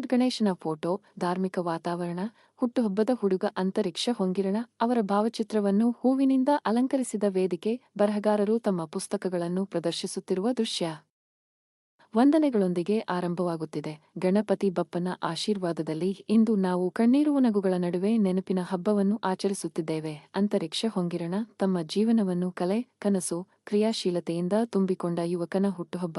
Lord ಗಣೇಶನ photo, ಧಾರ್ಮಿಕ ವಾತಾವರಣ, ಹುಟ್ಟುಹಬ್ಬದ ಹುಡುಗ ಅಂತರಿಕ್ಷ ಹೊಂಗಿರಣ, ಅವರ ಭಾವಚಿತ್ರವನ್ನು ಹೂವಿನಿಂದ ಅಲಂಕರಿಸಿದ ವೇದಿಕೆ, ಬರಹಗಾರರು ತಮ್ಮ ಪುಸ್ತಕಗಳನ್ನು ಪ್ರದರ್ಶಿಸುತ್ತಿರುವ ದೃಶ್ಯ. ವಂದನೆಗಳೊಂದಿಗೆ ಆರಂಭವಾಗುತ್ತಿದೆ. ಗಣಪತಿ ಬಪ್ಪನ ಆಶೀರ್ವಾದದಲ್ಲಿ ಇಂದು ನಾವು ಕಣ್ಣೀರು ನಗುಗಳ ನಡುವೆ ನೆನಪಿನ ಹಬ್ಬವನ್ನು ಆಚರಿಸುತ್ತಿದ್ದೇವೆ. ಅಂತರಿಕ್ಷ ಹೊಂಗಿರಣ ತಮ್ಮ ಜೀವನವನ್ನು ಕಲೆ, ಕನಸು, ಕ್ರಿಯಾಶೀಲತೆಯಿಂದ ತುಂಬಿಕೊಂಡ ಯುವಕನ ಹುಟ್ಟುಹಬ್ಬ.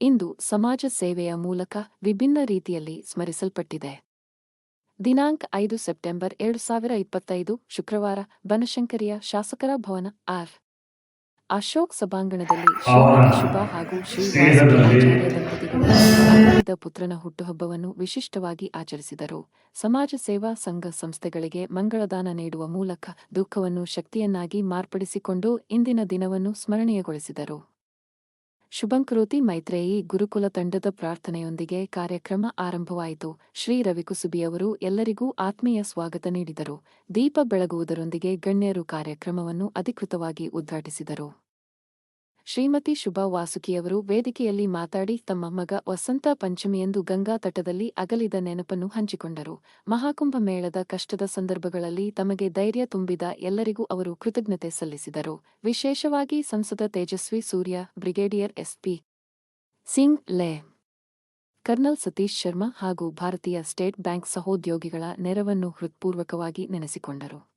ಇಂದು ಸಮಾಜ ಸೇವೆಯ ಮೂಲಕ ವಿಭಿನ್ನ ರೀತಿಯಲ್ಲಿ ಸ್ಮರಿಸಲ್ಪಟ್ಟಿದೆ. ದಿನಾಂಕ ಐದು ಸೆಪ್ಟೆಂಬರ್ ಎರಡು ಸಾವಿರ ಇಪ್ಪತ್ತೈದು ಶುಕ್ರವಾರ ಬನಶಂಕರಿಯ ಶಾಸಕರ ಭವನ ಆರ್. ಅಶೋಕ್ ಸಭಾಂಗಣದಲ್ಲಿ ಶುಭ ಹಾಗೂ ಶ್ರೀ ದಂಪತಿಗಳು ಪುತ್ರನ ಹುಟ್ಟುಹಬ್ಬವನ್ನು ವಿಶಿಷ್ಟವಾಗಿ ಆಚರಿಸಿದರು. ಸಮಾಜ ಸೇವಾ ಸಂಘ ಸಂಸ್ಥೆಗಳಿಗೆ ಮಂಗಳದಾನ ನೀಡುವ ಮೂಲಕ ದುಃಖವನ್ನು ಶಕ್ತಿಯನ್ನಾಗಿ ಮಾರ್ಪಡಿಸಿಕೊಂಡು ಇಂದಿನ ದಿನವನ್ನು ಸ್ಮರಣೀಯಗೊಳಿಸಿದರು. ಶುಭಂಕರೋತಿ ಮೈತ್ರೇಯಿ ಗುರುಕುಲ ತಂಡದ ಪ್ರಾರ್ಥನೆಯೊಂದಿಗೆ ಕಾರ್ಯಕ್ರಮ ಆರಂಭವಾಯಿತು. ಶ್ರೀ ರವಿಕುಸುಬಿಯವರು ಎಲ್ಲರಿಗೂ ಆತ್ಮೀಯ ಸ್ವಾಗತ ನೀಡಿದರು. ದೀಪ ಬೆಳಗುವುದರೊಂದಿಗೆ ಗಣ್ಯರು ಕಾರ್ಯಕ್ರಮವನ್ನು ಅಧಿಕೃತವಾಗಿ ಉದ್ಘಾಟಿಸಿದರು. ಶ್ರೀಮತಿ ಶುಭಾ ವಾಸುಕಿಯವರು ವೇದಿಕೆಯಲ್ಲಿ ಮಾತಾಡಿ ತಮ್ಮ ಮಗ ವಸಂತ ಪಂಚಮಿಯಂದು ಗಂಗಾ ತಟದಲ್ಲಿ ಅಗಲಿದ ನೆನಪನ್ನು ಹಂಚಿಕೊಂಡರು. ಮಹಾಕುಂಭ ಮೇಳದ ಕಷ್ಟದ ಸಂದರ್ಭಗಳಲ್ಲಿ ತಮಗೆ ಧೈರ್ಯ ತುಂಬಿದ ಎಲ್ಲರಿಗೂ ಅವರು ಕೃತಜ್ಞತೆ ಸಲ್ಲಿಸಿದರು. ವಿಶೇಷವಾಗಿ ಸಂಸದ ತೇಜಸ್ವಿ ಸೂರ್ಯ, ಬ್ರಿಗೇಡಿಯರ್ ಎಸ್ಪಿ ಸಿಂಗ್ ಲೆ, ಕರ್ನಲ್ ಸತೀಶ್ ಶರ್ಮಾ ಹಾಗೂ ಭಾರತೀಯ ಸ್ಟೇಟ್ ಬ್ಯಾಂಕ್ ಸಹೋದ್ಯೋಗಿಗಳ ನೆರವನ್ನು ಹೃತ್ಪೂರ್ವಕವಾಗಿ ನೆನೆಸಿಕೊಂಡರು.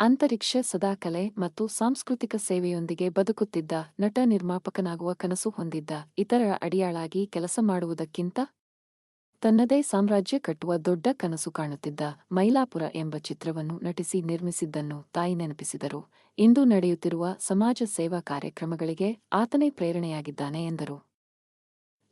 ಅಂತರಿಕ್ಷ ಸದಾಕಲೆ ಮತ್ತು ಸಾಂಸ್ಕೃತಿಕ ಸೇವೆಯೊಂದಿಗೆ ಬದುಕುತ್ತಿದ್ದ ನಟ ನಿರ್ಮಾಪಕನಾಗುವ ಕನಸು ಹೊಂದಿದ್ದ ಇತರರ ಅಡಿಯಾಳಾಗಿ ಕೆಲಸ ಮಾಡುವುದಕ್ಕಿಂತ ತನ್ನದೇ ಸಾಮ್ರಾಜ್ಯ ಕಟ್ಟುವ ದೊಡ್ಡ ಕನಸು ಕಾಣುತ್ತಿದ್ದ ಮೈಲಾಪುರ ಎಂಬ ಚಿತ್ರವನ್ನು ನಟಿಸಿ ನಿರ್ಮಿಸಿದ್ದನ್ನು ತಾಯಿ ನೆನಪಿಸಿದರು. ಇಂದು ನಡೆಯುತ್ತಿರುವ ಸಮಾಜ ಸೇವಾ ಕಾರ್ಯಕ್ರಮಗಳಿಗೆ ಆತನೇ ಪ್ರೇರಣೆಯಾಗಿದ್ದಾನೆ ಎಂದರು.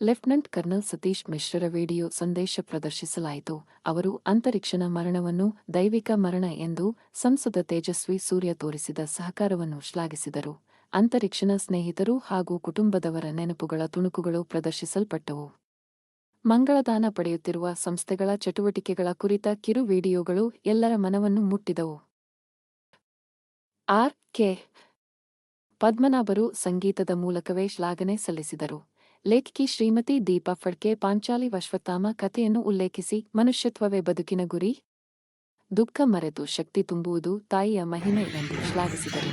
ಲೆಫ್ಟಿನೆಂಟ್ ಕರ್ನಲ್ ಸತೀಶ್ ಮಿಶ್ರರ ವಿಡಿಯೋ ಸಂದೇಶ ಪ್ರದರ್ಶಿಸಲಾಯಿತು. ಅವರು ಅಂತರಿಕ್ಷನ ಮರಣವನ್ನು ದೈವಿಕ ಮರಣ ಎಂದು ಸಂಸದ ತೇಜಸ್ವಿ ಸೂರ್ಯ ತೋರಿಸಿದ ಸಹಕಾರವನ್ನು ಶ್ಲಾಘಿಸಿದರು. ಅಂತರಿಕ್ಷನ ಸ್ನೇಹಿತರು ಹಾಗೂ ಕುಟುಂಬದವರ ನೆನಪುಗಳ ತುಣುಕುಗಳು ಪ್ರದರ್ಶಿಸಲ್ಪಟ್ಟವು. ಮಂಗಳದಾನ ಪಡೆಯುತ್ತಿರುವ ಸಂಸ್ಥೆಗಳ ಚಟುವಟಿಕೆಗಳ ಕುರಿತ ಕಿರು ವಿಡಿಯೋಗಳು ಎಲ್ಲರ ಮನವನ್ನು ಮುಟ್ಟಿದವು. R K. ಪದ್ಮನಾಭರು ಸಂಗೀತದ ಮೂಲಕವೇ ಶ್ಲಾಘನೆ ಸಲ್ಲಿಸಿದರು. ಲೇಖಕಿ ಶ್ರೀಮತಿ ದೀಪಾ ಫಡ್ಕೆ ಪಾಂಚಾಲಿ ಅಶ್ವತ್ಥಾಮ ಕಥೆಯನ್ನು ಉಲ್ಲೇಖಿಸಿ, ಮನುಷ್ಯತ್ವವೇ ಬದುಕಿನ ಗುರಿ. ದುಃಖ ಮರೆತು ಶಕ್ತಿ ತುಂಬುವುದು ತಾಯಿಯ ಮಹಿಮೆ ಎಂದು ಶ್ಲಾಘಿಸಿದರು.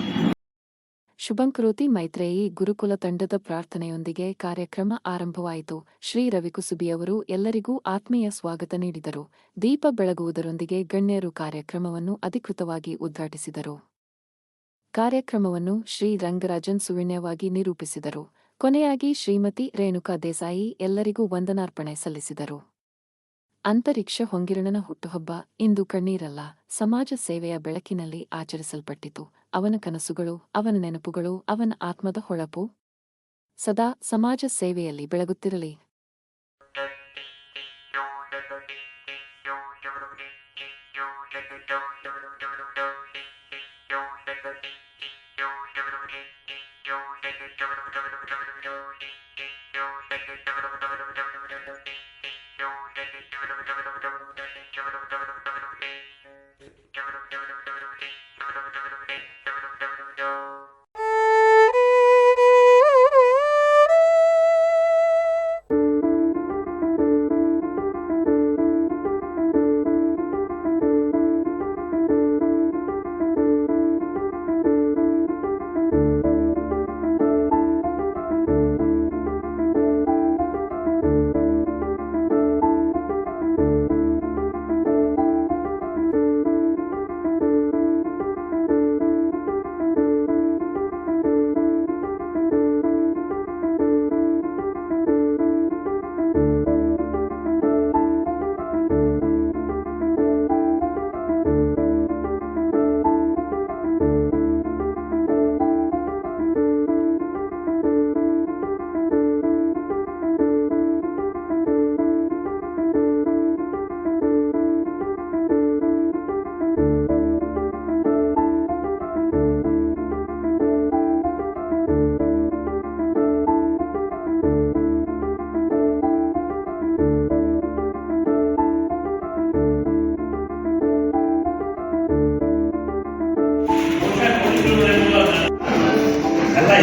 ಶುಭಂಕೃತಿ ಮೈತ್ರೇಯಿ ಗುರುಕುಲ ತಂಡದ ಪ್ರಾರ್ಥನೆಯೊಂದಿಗೆ ಕಾರ್ಯಕ್ರಮ ಆರಂಭವಾಯಿತು. ಶ್ರೀ ರವಿಕುಸುಬಿಯವರು ಎಲ್ಲರಿಗೂ ಆತ್ಮೀಯ ಸ್ವಾಗತ ನೀಡಿದರು. ದೀಪ ಬೆಳಗುವುದರೊಂದಿಗೆ ಗಣ್ಯರು ಕಾರ್ಯಕ್ರಮವನ್ನು ಅಧಿಕೃತವಾಗಿ ಉದ್ಘಾಟಿಸಿದರು. ಕಾರ್ಯಕ್ರಮವನ್ನು ಶ್ರೀ ರಂಗರಾಜನ್ ಸುವಿಣ್ಯವಾಗಿ ನಿರೂಪಿಸಿದರು. ಕೊನೆಯಾಗಿ ಶ್ರೀಮತಿ ರೇಣುಕಾ ದೇಸಾಯಿ ಎಲ್ಲರಿಗೂ ವಂದನಾರ್ಪಣೆ ಸಲ್ಲಿಸಿದರು. ಅಂತರಿಕ್ಷ ಹೊಂಗಿರಣನ ಹುಟ್ಟುಹಬ್ಬ ಇಂದು ಕಣ್ಣೀರಲ್ಲ, ಸಮಾಜ ಸೇವೆಯ ಬೆಳಕಿನಲ್ಲಿ ಆಚರಿಸಲ್ಪಟ್ಟಿತು. ಅವನ ಕನಸುಗಳು, ಅವನ ನೆನಪುಗಳು, ಅವನ ಆತ್ಮದ ಹೊಳಪು ಸದಾ ಸಮಾಜ ಸೇವೆಯಲ್ಲಿ ಬೆಳಗುತ್ತಿರಲಿ.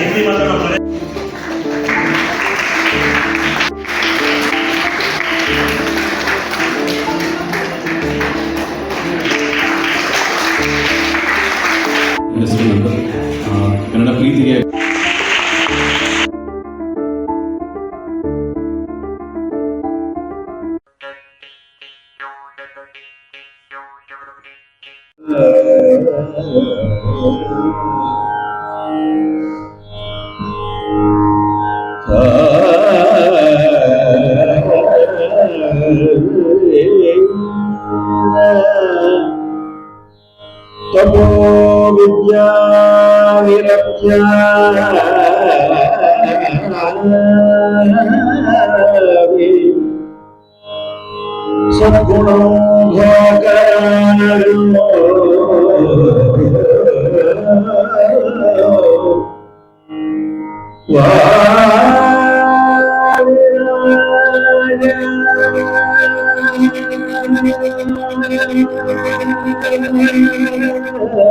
ಹಿಂದಿ ಮಾತಾಡೋ ಕನ್ನಡ ಪ್ರೀತಿಗೆ Oh തമോ വിദ്യാനിരജ്ഞ സദ്ഗുണോ ഭോഗോ Thank you. Oh,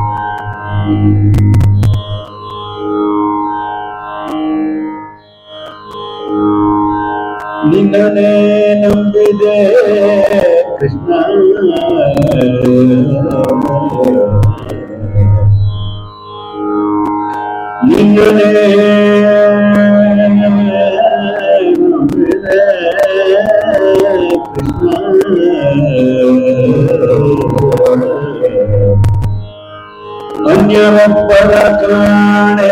என்னுடே நம்புதே. Krishna நின்னுடே நம்புதே. Krishna அந்யவப்பட காணே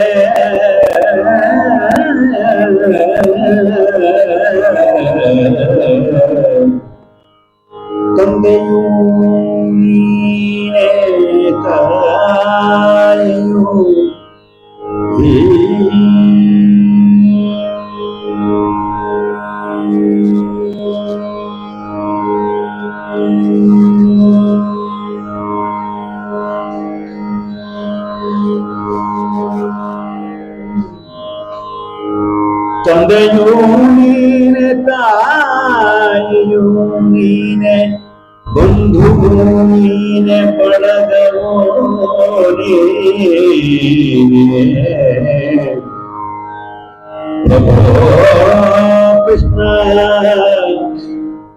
തന്തയൂനീനെ തായൂനീനെ ബന്ധുഭൂമീനെ പടകോനീനെ Krishna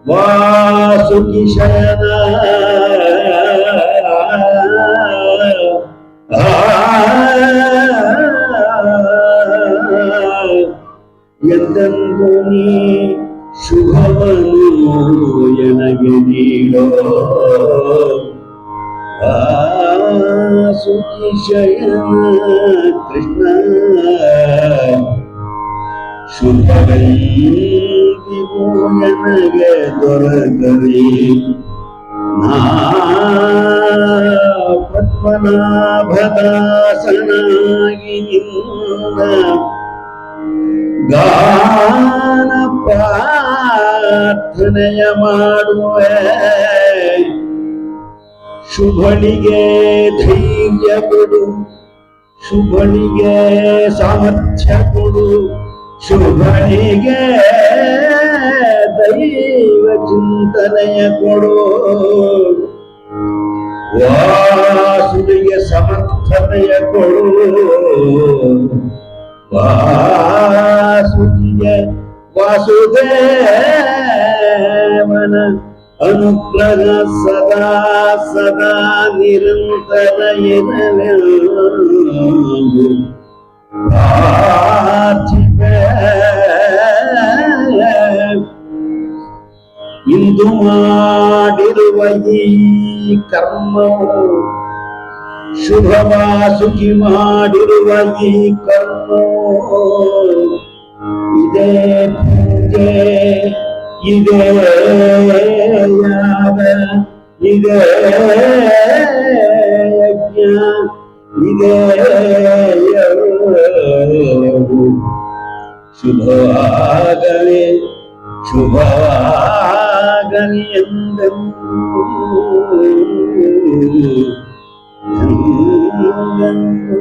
വാസുകിശന ಶುಭಗೈದಿಗೂ ನನಗೆ ದೊರಕಲಿ ಪದ್ಮನಾಭದಾಸನಾಗಿ ನಿನ್ನ ಗಾನ ಪ್ರಾರ್ಥನೆಯ ಮಾಡುವೆ ಶುಭಳಿಗೆ ಧೈರ್ಯ ಕೊಡು ಶುಭಳಿಗೆ ಸಾಮರ್ಥ್ಯ ಕೊಡು ಶುಭಳಿಗೆ ದೈವ ಚಿಂತನೆಯ ಕೊಡು. ವಾಸುವಿಗೆ ಸಮರ್ಥನೆಯ ಕೊಡು. ವಾಸುವಿಗೆ ವಾಸುದೇವನ ಅನುಗ್ರಹ ಸದಾ ಸದಾ ನಿರಂತರ ಇರಲೆಂದು ಪ್ರಾರ್ಥಿಪೆ ಇಂದು ಮಾಡಿರುವ ಈ ಕರ್ಮವು ಶುಭವಾಸುಕಿ ಮಾಡಿರುವ ಈ ಕರ್ಮವು ಇದೇ ಪೂಜೆ, ಇದೇ ಯಾಗ, ಇದೇ ಯಜ್ಞ, ಇದೇ. ಶುಭವಾಗಲಿ ಶುಭವಾಗಲಿ ಎಂದೆಂದು ಎಂದೆಂದು.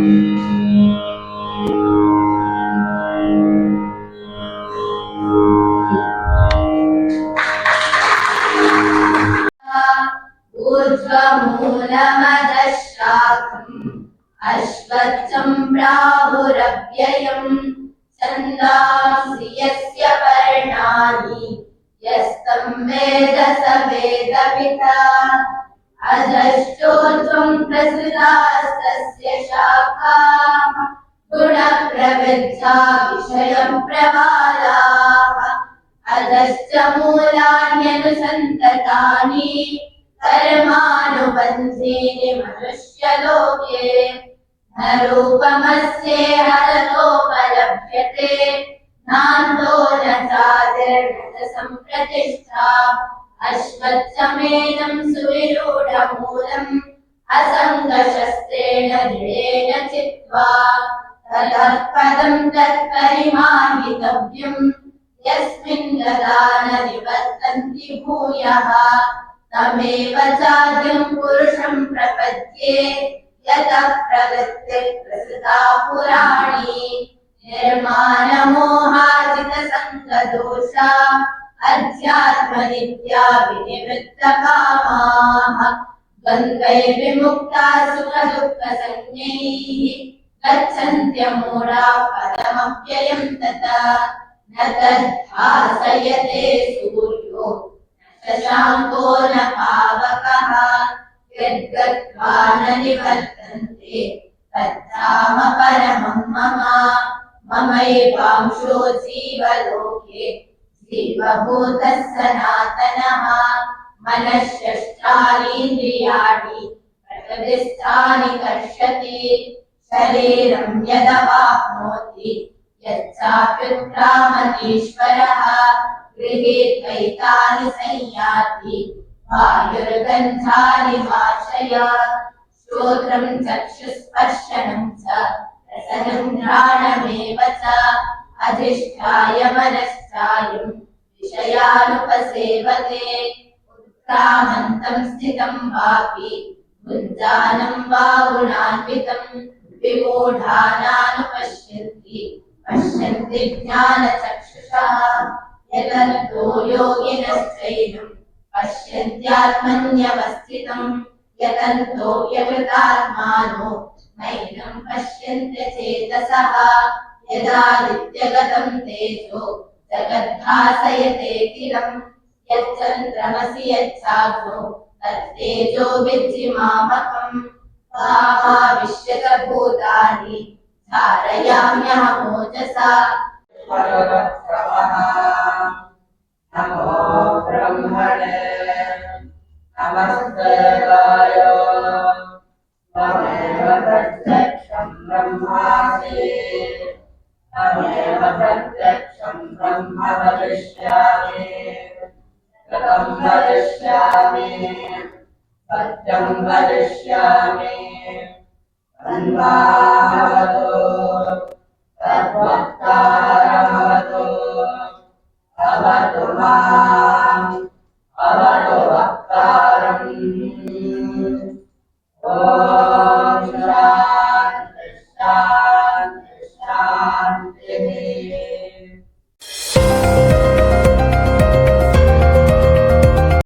प्रसृतास्तस्य शाखाः गुणप्रवृद्धा विषयप्रवालाः अधश्च मूलान्यनुसन्ततानि कर्मानुबन्धीनि मनुष्यलोके न रूपमस्ये हरतोपलभ्यते नान्तो न चादिर्न च सम्प्रतिष्ठा अश्वत्थमेनं सुविरूढमूलम् असङ्गशस्त्रेण दृढेन चित्वा ततः पदं तत्परिमाहितव्यम् यस्मिन् गता न निवर्तन्ति भूयः तमेव चाद्यं पुरुषं प्रपद्ये यतः प्रवृत्तिः प्रसृता पुराणी निर्माणमोहाजितसङ्गदोषा अध्यात्मनित्या विनिवृत्तकामाः द्वन्द्वैर्विमुक्ता सुखदुःखसंज्ञैः गच्छन्त्यमूढा पदमव्ययं तथा न तद्भासयते सूर्यो न शशाङ्को न पावकः यद्गत्वा न निवर्तन्ते तद्धाम परमं मम ममैवांशो जीवलोके जीवभूतः सनातनः मनःषष्ठानीन्द्रियाणि प्रकृतिस्थानि कर्षति शरीरं यदवाप्नोति यच्चाप्युत्क्रामतीश्वरः गृहीत्वैतानि संयाति वायुर्गन्धानि वाशय श्रोत्रं चक्षुस्पर्शनं च रसनं घ्राणमेव च अधिष्ठाय मनश्चायं विषयानुपसेवते రామంతం స్థితం వాపి బుద్ధానం వా గుణాన్వితం విమూఢానాను పశ్యంతి పశ్యంతి జ్ఞాన చక్షుషా యదంతో యోగినశ్చైనం పశ్యంత్యాత్మన్యవస్థితం యదంతో వ్యవృతాత్మానో నైనం పశ్యంత్య చేతసః యదాదిత్యగతం తేజో జగద్భాసయతే కిలం यच्चन्द्रमसि यच्छाग्नो तत्तेजो विद्धिमामकम् विश्वतभूतानि धारयाम्यहमोजसा नमो ब्रह्मणे नमस्तेदाय त्वमेव प्रत्यक्षम् ब्रह्मासि। त्वमेव प्रत्यक्षम् ब्रह्म भविष्यामि। कृतं वदिष्यामि सत्यं वदिष्यामि तन्मावतु तद्वक्तारमवतु अवतु माम्